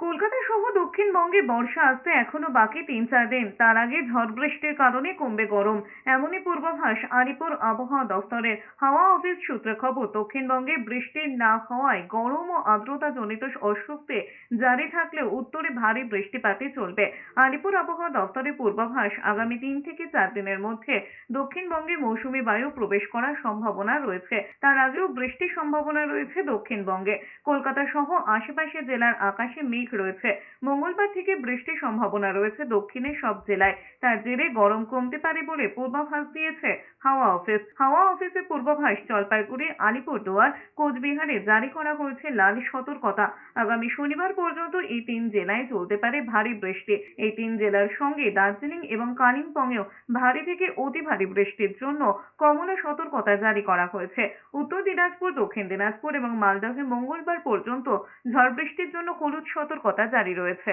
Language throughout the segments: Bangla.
কলকাতা সহ দক্ষিণবঙ্গে বর্ষা আসতে এখনও বাকি তিন চার দিন। তার আগে ঝড় বৃষ্টির কারণে কমবে গরম। এমনই পূর্বাভাস আলিপুর আবহাওয়া দফতরের হাওয়া অফিস সূত্রে খবর, দক্ষিণবঙ্গে বৃষ্টি না হওয়ায় গরম ও আর্দ্রতা জনিত অস্বস্তি জারি থাকলেও উত্তরে ভারী বৃষ্টিপাতই চলবে। আলিপুর আবহাওয়া দফতরের পূর্বাভাস আগামী তিন থেকে চার দিনের মধ্যে দক্ষিণবঙ্গে মৌসুমি বায়ু প্রবেশ করার সম্ভাবনা রয়েছে। তার আগেও বৃষ্টির সম্ভাবনা রয়েছে দক্ষিণবঙ্গে। কলকাতা সহ আশেপাশের জেলার আকাশে মেঘ রয়েছে। মঙ্গলবার থেকে বৃষ্টির সম্ভাবনা রয়েছে দক্ষিণের সব জেলায়। তার জেরে গরম কমতে পারে বলে পূর্বাভাস দিয়েছে হাওয়া অফিস। হাওয়া অফিসের পূর্বাভাস জলপাইগুড়ি, আলিপুরদুয়ার, কোচবিহারে জারি করা হয়েছে লাল সতর্কতা। আগামী শনিবার পর্যন্ত এই তিন জেলায় চলতে পারে ভারী বৃষ্টি। এই তিন জেলার সঙ্গে দার্জিলিং এবং কালিম্পংয়েও ভারী থেকে অতি ভারী বৃষ্টির জন্য কমলা সতর্কতা জারি করা হয়েছে। উত্তর দিনাজপুর, দক্ষিণ দিনাজপুর এবং মালদহে মঙ্গলবার পর্যন্ত ঝড় বৃষ্টির জন্য হলুদ সতর্কতা জারি রয়েছে।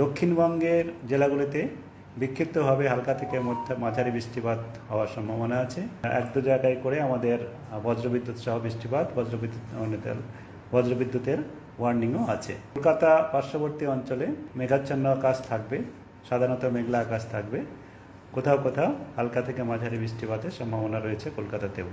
দক্ষিণবঙ্গের জেলাগুলিতে বিক্ষিপ্তভাবে হালকা থেকে মাঝারি বৃষ্টিপাত হওয়ার সম্ভাবনা আছে। এক দু জায়গায় করে আমাদের বজ্রবিদ্যুৎ সহ বৃষ্টিপাত, বজ্রবিদ্যুৎ মানে বজ্রবিদ্যুতের ওয়ার্নিংও আছে। কলকাতা পার্শ্ববর্তী অঞ্চলে মেঘাচ্ছন্ন আকাশ থাকবে, সাধারণত মেঘলা আকাশ থাকবে। কোথাও কোথাও হালকা থেকে মাঝারি বৃষ্টিপাতের সম্ভাবনা রয়েছে কলকাতাতেও।